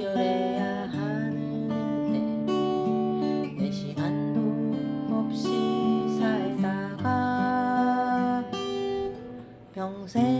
해결해야 하는데 내 시간도 없이 살다가 평생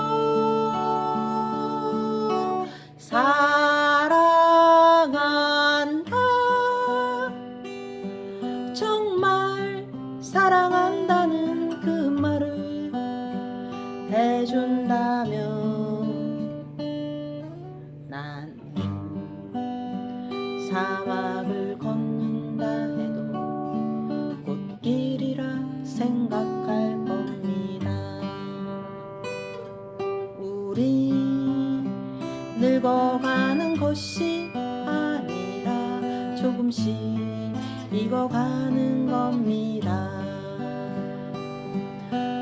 사랑한다는 그 말을 해준다면 난 사막을 걷는다 해도 꽃길이라 생각할 겁니다. 우리 늙어가는 것이 아니라 조금씩 익어가는 겁니다.